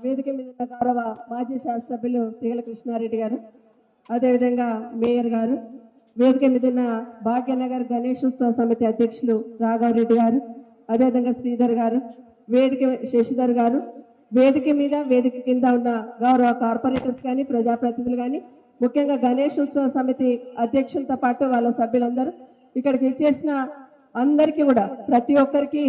వేదిక మీద ఉన్న గౌరవ మాజీ శాసనసభ్యులు తీగల కృష్ణారెడ్డి గారు అదేవిధంగా మేయర్ గారు వేదిక మీద ఉన్న భాగ్యనగర్ గణేశోత్సవ సమితి అధ్యక్షులు రాఘవరెడ్డి గారు అదేవిధంగా శ్రీధర్ గారు వేదిక శశిధర్ గారు వేదిక మీద వేదిక కింద ఉన్న గౌరవ కార్పొరేటర్స్ కానీ ప్రజాప్రతినిధులు కానీ ముఖ్యంగా గణేశోత్సవ సమితి అధ్యక్షులతో పాటు వాళ్ళ సభ్యులందరూ ఇక్కడికి ఇచ్చేసిన అందరికీ కూడా ప్రతి ఒక్కరికి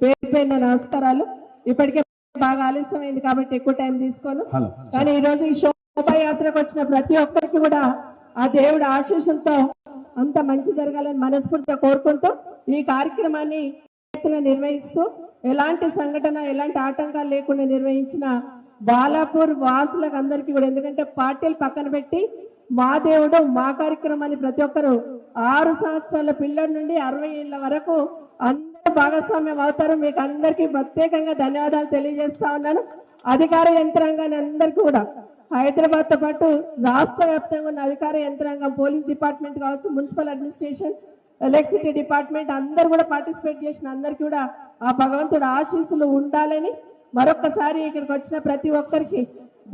పేరు పేరున నమస్కారాలు. ఇప్పటికే బాగా ఆలస్యమైంది కాబట్టి ఎక్కువ టైం తీసుకోను. కానీ ఈ రోజు ఈ శోభాయాత్రకు వచ్చిన ప్రతి ఒక్కరికి కూడా ఆ దేవుడి ఆశీస్సులతో అంత మంచి జరగాలని మనస్ఫూర్తిగా కోరుకుంటూ ఈ కార్యక్రమాన్ని నిర్వహిస్తూ ఎలాంటి సంఘటన ఎలాంటి ఆటంకాలు లేకుండా నిర్వహించిన బాలాపూర్ వాసులకు అందరికీ కూడా ఎందుకంటే పార్టీలు పక్కన పెట్టి మా దేవుడు మా కార్యక్రమాన్ని ప్రతి ఒక్కరు ఆరు సంవత్సరాల పిల్లల నుండి అరవై ఏళ్ళ వరకు అందరూ భాగస్వామ్యం అవుతారు. మీకు అందరికీ ప్రత్యేకంగా ధన్యవాదాలు తెలియజేస్తా ఉన్నాను. అధికార యంత్రాంగాన్ని అందరికీ కూడా హైదరాబాద్తో పాటు రాష్ట్ర వ్యాప్తంగా ఉన్న అధికార యంత్రాంగం పోలీస్ డిపార్ట్మెంట్ కావచ్చు మున్సిపల్ అడ్మినిస్ట్రేషన్ ఎలక్ట్రిసిటీ డిపార్ట్మెంట్ అందరు కూడా పార్టిసిపేట్ చేసిన అందరికీ కూడా ఆ భగవంతుడు ఆశీస్సులు ఉండాలని మరొక్కసారి ఇక్కడికి వచ్చిన ప్రతి ఒక్కరికి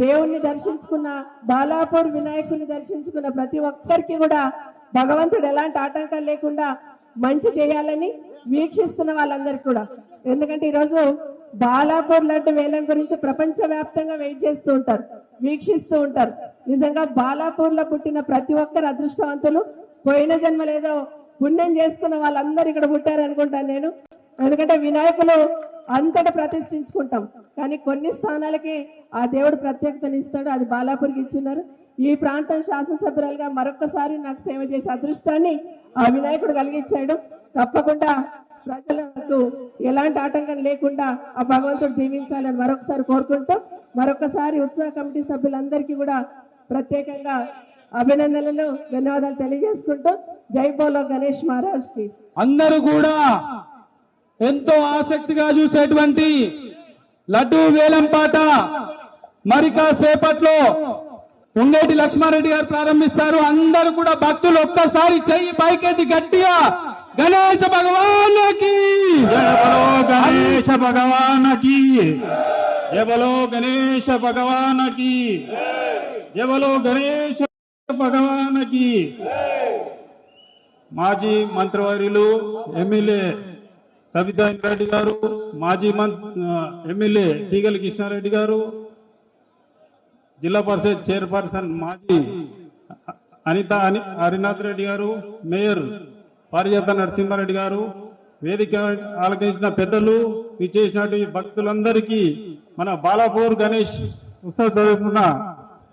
దేవుణ్ణి దర్శించుకున్న బాలాపూర్ వినాయకుని దర్శించుకున్న ప్రతి ఒక్కరికి కూడా భగవంతుడు ఎలాంటి ఆటంకాలు లేకుండా మంచి చేయాలని వీక్షిస్తున్న వాళ్ళందరికీ కూడా. ఎందుకంటే ఈరోజు బాలాపూర్ లడ్డు వేలం గురించి ప్రపంచ వ్యాప్తంగా వెయిట్ చేస్తూ ఉంటారు వీక్షిస్తూ ఉంటారు. నిజంగా బాలాపూర్లో పుట్టిన ప్రతి ఒక్కరు అదృష్టవంతులు. పోయిన జన్మలేదో పుణ్యం చేసుకున్న వాళ్ళందరూ ఇక్కడ పుట్టారు అనుకుంటాను నేను. ఎందుకంటే వినాయకులు అంతటా ప్రతిష్ఠించుకుంటాం. కానీ కొన్ని స్థానాలకి ఆ దేవుడు ప్రత్యేకతను ఇస్తాడు అది బాలాపూర్కి ఇచ్చున్నారు. ఈ ప్రాంతం శాసనసభ్యురాలుగా మరొకసారి నాకు సేవ చేసే అదృష్టాన్ని ఆ వినాయకుడు కలిగించాడు. తప్పకుండా ప్రజలకు ఎలాంటి ఆటంకం లేకుండా ఆ భగవంతుడు దీవించాలని మరొకసారి కోరుకుంటూ మరొకసారి ఉత్సవ కమిటీ సభ్యులందరికీ కూడా ప్రత్యేకంగా అభినందనలు ధన్యవాదాలు తెలియజేసుకుంటూ జై బోలో గణేష్ మహారాజ్కి అందరూ కూడా ఎంతో ఆసక్తిగా చూసేటువంటి లడ్డు వేలంపాట మరికా సేపట్లో ఉండేటి లక్ష్మారెడ్డి గారు ప్రారంభిస్తారు. అందరూ కూడా భక్తులు ఒక్కసారి చెయ్యి పైకెత్తి గట్టిగా గణేష భగవానకి గణేష భగవానకి జబలో గణేష భగవానకి జబలో గణేష గణేశ గణేశ మాజీ మంత్రివర్యులు ఎమ్మెల్యే సబితా రెడ్డి గారు మాజీ ఎమ్మెల్యే తీగల కృష్ణారెడ్డి గారు జిల్లా పరిషత్ చైర్పర్సన్ మాజీ అనిత హరినాథ్ రెడ్డి గారు మేయర్ పారిజాత నరసింహారెడ్డి గారు వేదిక ఆలకించిన పెద్దలు విచ్చేసినటువంటి భక్తులందరికీ మన బాలాపూర్ గణేష్ ఉత్సవ సదస్సున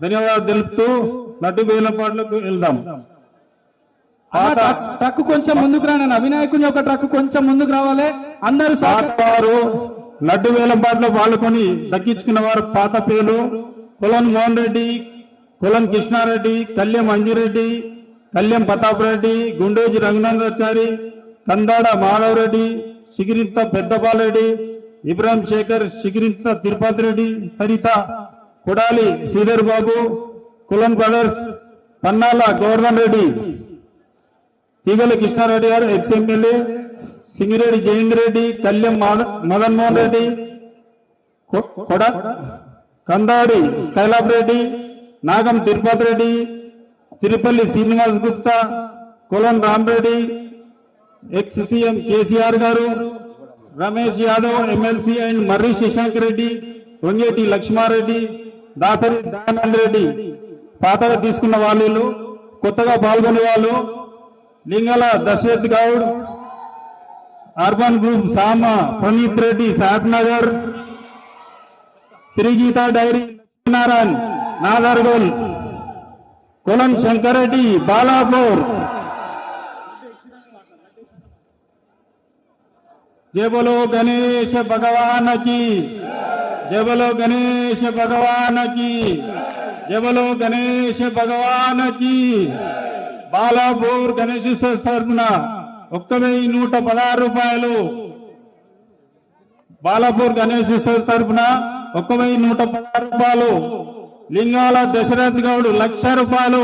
ధన్యవాదాలు తెలుపుతూ లడ్డు వేలంపాట్లకు వెళ్దాం. ట్రక్- కొంచెం ముందుకు రానన్న. వినాయకుని యొక్క ట్రక్ కొంచెం ముందుకు రావాలి. అందరూ వారు లడ్డు వేలంపాట్లో పాల్గొని దక్కించుకున్న వారు పాత పేర్లు కులం మోహన్ రెడ్డి కులం కృష్ణారెడ్డి కళ్యం అంజిరెడ్డి కళ్యం ప్రతాప్ రెడ్డి గుండోజి రంగనాథాచారి కందాడ మాధవరెడ్డి సిగిరింత పెద్దపాలరెడ్డి ఇబ్రాహిం శేఖర్ సిగిరింత తిరుపతి రెడ్డి సరిత కొడాలి శ్రీధర్ బాబు కులం బ్రదర్స్ పన్నాల గోవర్ధన్ రెడ్డి తీగల కృష్ణారెడ్డి గారు ఎక్స్ ఎమ్మెల్యే సింగిరెడ్డి జయేంద్ర రెడ్డి కళ్యాణ్ మాద- మదన్ మోహన్ రెడ్డి కొ- కొడ Kandadi Skylab Reddy Nagam Tirupathi Reddy Tirupalli Srinivas Gupta Kolan Ramareddy ex CM KCR గారు రమేష్ యాదవ్ ఎమ్మెల్సీ అండ్ మర్రి శశాంక్ రెడ్డి వంగేటి లక్ష్మారెడ్డి దాసరి దయానంద్ రెడ్డి. పాతగా తీసుకున్న వాళ్ళు కొత్తగా పాల్గొనే వాళ్ళు Lingala Dasharath Goud urban group Sama Praneeth Reddy Shadnagar Srigeetha dairy Laxminarayan Nagargol కులం శంకరెడ్డి బాలాపూర్ జయ బలో గణేశ భగవాన్కి జయ బలో గణేశ భగవాన్కి జయ బలో గణేశ భగవాన్కి బాలాపూర్ గణేశ తరఫున ఒక్క వెయ్యి నూట పదహారు రూపాయలు. బాలాపూర్ గణేశ్ తరఫున ఒక్క వెయ్యి నూట పదహారు రూపాయలు. లింగాల దశరథ్ గౌడ్ లక్ష రూపాయలు.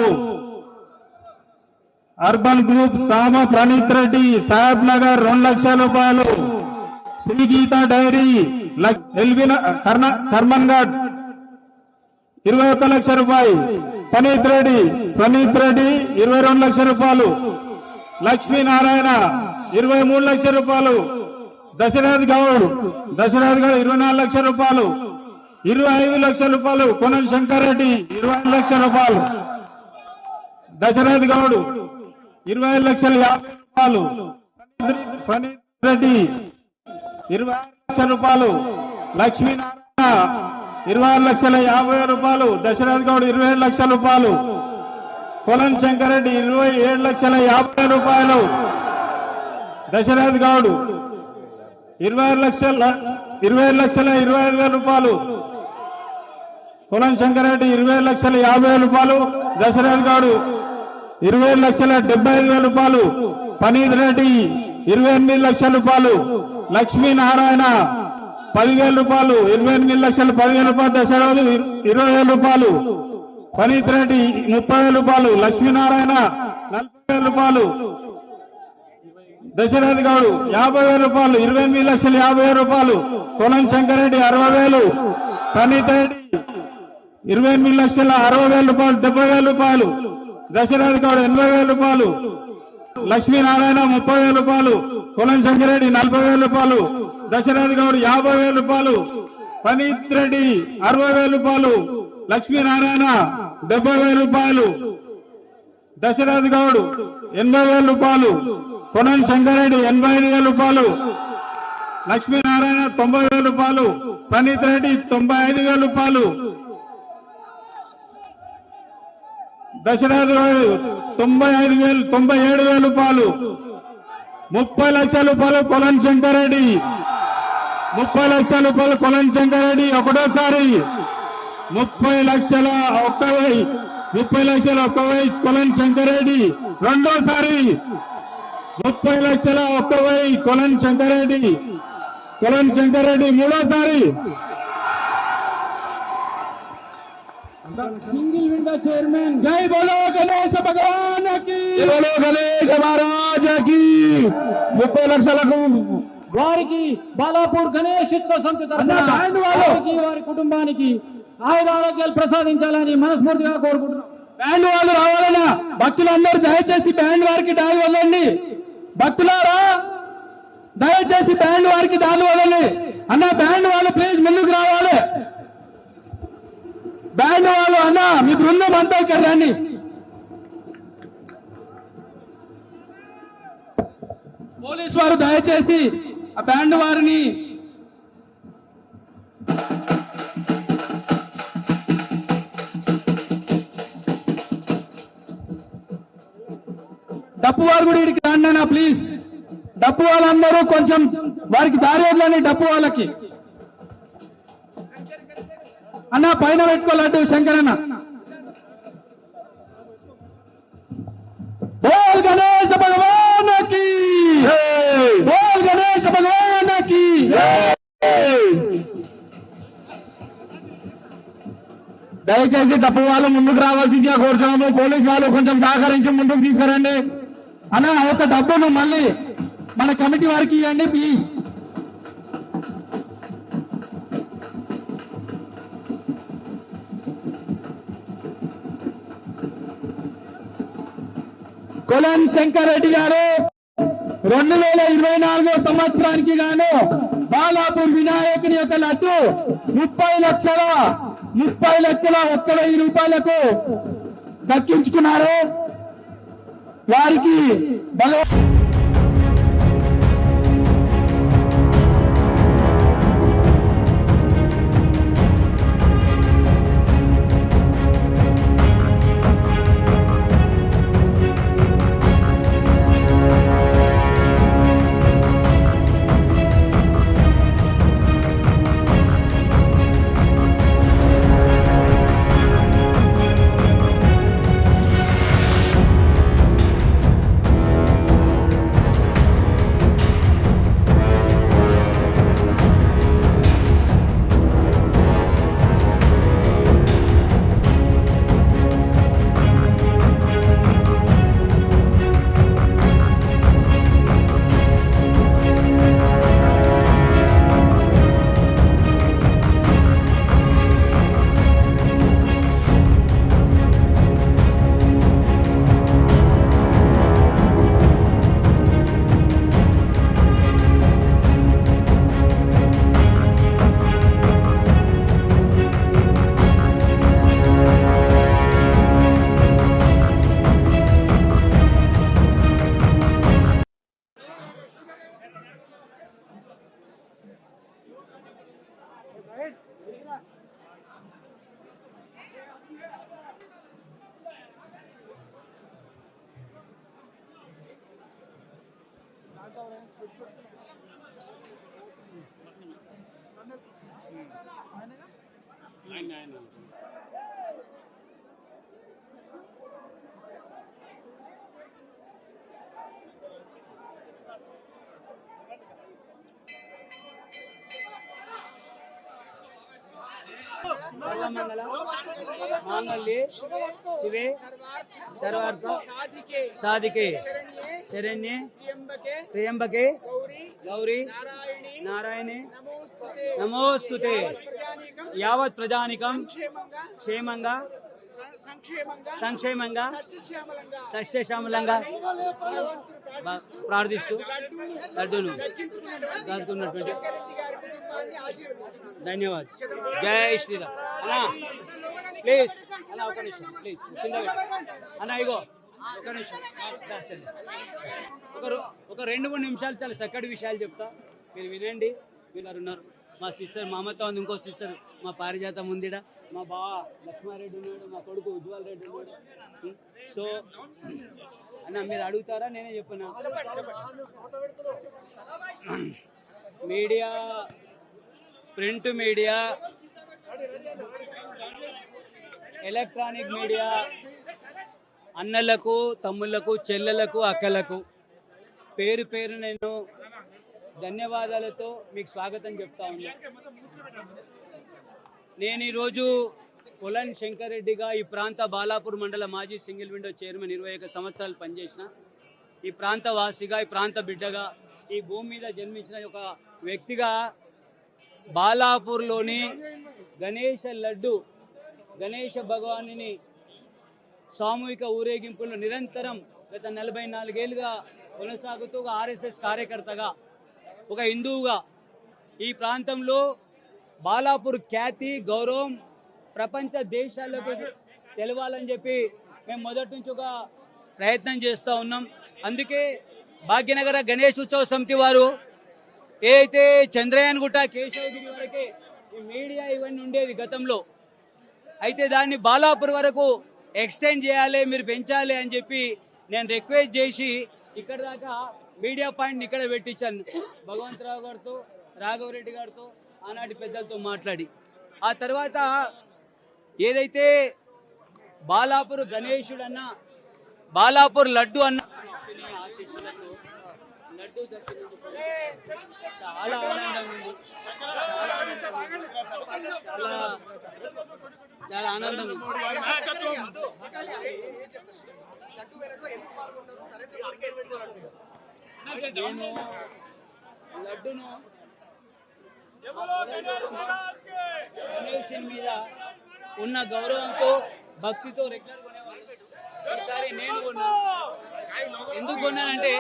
అర్బన్ గ్రూప్ సామ ప్రణీత్ రెడ్డి సాహెబ్ నగర్ రెండు లక్షల రూపాయలు. శ్రీ గీత డైరీ కర్మన్ ఇరవై ఒక్క లక్ష రూపాయి. పనీత్ రెడ్డి ప్రణీత్ రెడ్డి ఇరవై రెండు లక్షల రూపాయలు. లక్ష్మీనారాయణ ఇరవై మూడు లక్షల రూపాయలు. దశరథ్ గౌడ్ దశరథ్ గౌడ్ ఇరవై నాలుగు లక్షల రూపాయలు. ఇరవై ఐదు లక్షల రూపాయలు. కొనం శంకర్ రెడ్డి ఇరవై లక్షల రూపాయలు. దశరథ్ గౌడ్ ఇరవై ఐదు లక్షల యాభై రూపాయలు. ప్రణీత్ రెడ్డి ఇరవై లక్షల రూపాయలు. లక్ష్మీనారాయణ ఇరవై ఆరు లక్షల యాభై రూపాయలు. దశరథ్ గౌడ్ ఇరవై ఏడు లక్షల రూపాయలు. కొలం శంకరెడ్డి ఇరవై ఏడు లక్షల యాభై రూపాయలు. దశరథ్ గౌడ్ ఇరవై ఆరు లక్షల ఇరవై ఏడు లక్షల ఇరవై ఐదు వేల రూపాయలు. కొలం శంకరెడ్డి ఇరవై ఏడు లక్షల యాభై వేల రూపాయలు. దశరథ్ గౌడ్ ఇరవై ఏడు లక్షల డెబ్బై ఐదు వేల రూపాయలు. పనీత్ రెడ్డి ఇరవై ఎనిమిది లక్షల రూపాయలు. లక్ష్మీనారాయణ పదివేల రూపాయలు ఇరవై ఎనిమిది లక్షలు పదివేల రూపాయలు దసరా ఇరవై వేల రూపాయలు. పనీత్ రెడ్డి ముప్పై వేల రూపాయలు లక్ష్మీనారాయణ నలభై వేల రూపాయలు. దశరథ్ గౌడ్ యాభై వేల రూపాయలు ఇరవై ఎనిమిది లక్షల యాభై వేల రూపాయలు. కొలం శంకరెడ్డి అరవై వేలు. పనీత్ రెడ్డి ఇరవై ఎనిమిది లక్షల అరవై వేల రూపాయలు డెబ్బై వేల రూపాయలు. దశరథ్ గౌడ్ ఎనభై వేల రూపాయలు. లక్ష్మీనారాయణ ముప్పై వేల రూపాయలు కులం శంకరెడ్డి నలభై వేల రూపాయలు దశరథ్ గౌడ్ యాభై వేల రూపాయలు పనీత్ రెడ్డి అరవై వేల రూపాయలు లక్ష్మీనారాయణ డెబ్బై వేల రూపాయలు దశరథ్ గౌడ్ ఎనభై వేల రూపాయలు కొనం శంకరెడ్డి ఎనభై ఐదు వేల రూపాయలు లక్ష్మీనారాయణ తొంభై వేల రూపాయలు పనీత్ రెడ్డి తొంభై ఐదు వేల రూపాయలు దశరథ గౌడ్ తొంభై ఐదు వేలు తొంభై ఏడు వేల రూపాయలు ముప్పై లక్షల రూపాయలు కొలం శంకరెడ్డి. ముప్పై లక్షల రూపాయలు కొలం శంకరెడ్డి ఒకటోసారి. ముప్పై లక్షల ఒక్క ముప్పై లక్షల ఒక్క వెయ్యి కొలం శంకరెడ్డి రెండోసారి. ముప్పై లక్షల ఒక్క వై కొలం శంకరెడ్డి. కొలం శంకరెడ్డి మూడోసారి. సింగిల్ విండో చైర్మన్ జై బోలో గణేశ భగవాన్కి బోలో గణేష్ మహారాజకి ముప్పై లక్షలకు వారికి బాలాపూర్ గణేష్ ఉత్సవ సమితి. వారికి, వారి కుటుంబానికి ఆయుర ఆరోగ్యాలు ప్రసాదించాలని మనస్ఫూర్తిగా కోరుకుంటున్నాం. బ్యాండ్ వాళ్ళు రావాలన్నా భక్తులందరూ దయచేసి బ్యాండ్ వారికి డాలు వదలండి. భక్తులారా దయచేసి బ్యాండ్ వారికి డాలు వదలండి. అన్న బ్యాండ్ వాళ్ళు ప్లీజ్ ముందుకు రావాలి. బ్యాండ్ వాళ్ళు అన్న మీ బృందం అంతా ఇక్కడ రండి. పోలీస్ వారు దయచేసి ఆ బ్యాండ్ వారిని డప్పు వారు కూడా ఇక్కడికి రండి అన్న ప్లీజ్ డప్పు వాళ్ళందరూ కొంచెం వారికి దారి వదలండి డప్పు వాళ్ళకి. అన్న పైన పెట్టుకోవాలంటూ శంకరన్న బోల్ గణేశ భగవానకి. బోల్ గణేశ భగవానకి. దయచేసి తప్పు వాళ్ళు ముందుకు రావాల్సిందిగా కోరుతున్నాము పోలీసు వాళ్ళు కొంచెం సహకరించి ముందుకు తీసుకురండి. అన్న ఒక డబ్బును మళ్ళీ మన కమిటీ వారికి ఇవ్వండి ప్లీజ్. శంకర్ రెడ్డి గారు రెండు వేల ఇరవై నాలుగో సంవత్సరానికి గాను బాలాపూర్ వినాయకుని యొక్క లడ్డు ముప్పై లక్షల ముప్పై లక్షల ఒక్క వెయ్యి రూపాయలకు దక్కించుకున్నారు. వారికి ನ್ಯಾಯ ನಮಗೆ ಸರ್ವಮಂಗಲ ಮಾಂಗಲ್ಯ ಶಿವೆ ಸರ್ವಾರ್ಥ ಸಾಧಿಕೆ ಶರಣ್ಯ ತ್ರ್ಯಂಬಕೆ ಗೌರಿ ನಾರಾಯಣಿ ನಾರಾಯಣಿ ನಮೋಸ್ತುತೆ. యావత్ ప్రజానికం క్షేమంగా సంక్షేమంగా సస్యశ్యామలంగా. ప్రార్థిస్తూ లడ్డూను దాచుకున్నటువంటి ధన్యవాద్. జై శ్రీరామ్. అన్నా ప్లీజ్. అన్న ఒక నిమిషం ప్లీజ్. కింద. అన్న ఇగో. ఒక నిమిషం. ఒక ఒక రెండు మూడు నిమిషాలు చాలా చక్కటి విషయాలు చెప్తా. మీరు వినండి మీరు ఉన్నారు మా సిస్టర్ మా అమ్మతో ఉంది. ఇంకో సిస్టర్ మా పారిజాతం ఉందిడా? మా బావ లక్ష్మారెడ్డి ఉన్నాడు మా కొడుకు ఉజ్వల్ రెడ్డి ఉన్నాడు. సో అన్న మీరు అడుగుతారా? నేనే చెప్పనా? Media print media electronic media అన్నలకు తమ్ముళ్ళకు చెల్లెలకు అక్కలకు పేరు పేరు నేను ధన్యవాదాలతో మీకు స్వాగతం చెప్తా ఉన్నా. నేను ఈరోజు కొలన్ శంకర్ రెడ్డిగా ఈ ప్రాంత బాలాపూర్ మండల మాజీ సింగిల్ విండో చైర్మన్ ఇరవై ఒక సంవత్సరాలు పనిచేసిన ఈ ప్రాంత వాసిగా ఈ ప్రాంత బిడ్డగా ఈ భూమి మీద జన్మించిన ఒక వ్యక్తిగా బాలాపూర్లోని గణేష లడ్డు గణేష భగవాన్ని సామూహిక ఊరేగింపులు నిరంతరం గత నలభై నాలుగేళ్ళుగా కొనసాగుతూ ఆర్ఎస్ఎస్ కార్యకర్తగా ఒక హిందువుగా ఈ ప్రాంతంలో బాలాపూర్ ఖ్యాతి గౌరవం ప్రపంచ దేశాలకు తెలవాలని చెప్పి మేము మొదటి నుంచి ఒక ప్రయత్నం చేస్తూ ఉన్నాం. అందుకే భాగ్యనగర గణేష్ ఉత్సవ సమితి వారు ఏ అయితే చంద్రయాన్ గుట్ట కేశవగిరి వరకే ఈ మీడియా ఇవన్నీ ఉండేది గతంలో అయితే దాన్ని బాలాపూర్ వరకు ఎక్స్టెండ్ చేయాలి మీరు పెంచాలి అని చెప్పి నేను రిక్వెస్ట్ చేసి ఇక్కడ దాకా మీడియా పాయింట్ ఇక్కడ పెట్టించాను భగవంతరావు గారితో రాఘవరెడ్డి గారితో ఆనాటి పెద్దలతో మాట్లాడి ఆ తర్వాత ఏదైతే బాలాపూర్ గణేశుడు అన్న బాలాపూర్ లడ్డు అన్న లడ్డు చాలా ఆనందం చాలా ఆనందం ఉంది. చాలా చాలా ఆనందం ఉంది. నేను లడ్డును గణేషన్ మీద ఉన్న గౌరవంతో భక్తితో రెగ్యులర్ కొనేవాళ్ళు ఈసారి నేను కొన్నాను ఎందుకు కొన్నానంటే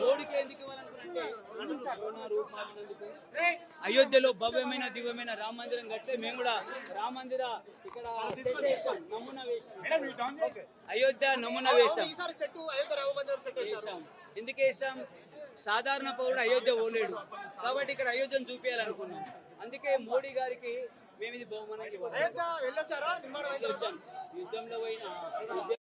మోడీకి ఎందుకు ఇవ్వాలనుకున్నానంటే అయోధ్యలో భవ్యమైన దివ్యమైన రామ మందిరం కడితే మేము కూడా రామ మందిర ఇక్కడ నమూనా వేసాం అయోధ్య నమూనా వేసాం ఎందుకు వేసాం సాధారణ పౌరుడు అయోధ్య పోలేడు. కాబట్టి ఇక్కడ అయోధ్యను చూపించాలనుకున్నాం అందుకే మోడీ గారికి మేము ఇది తర్వాత? యుద్ధంలో పోయిన.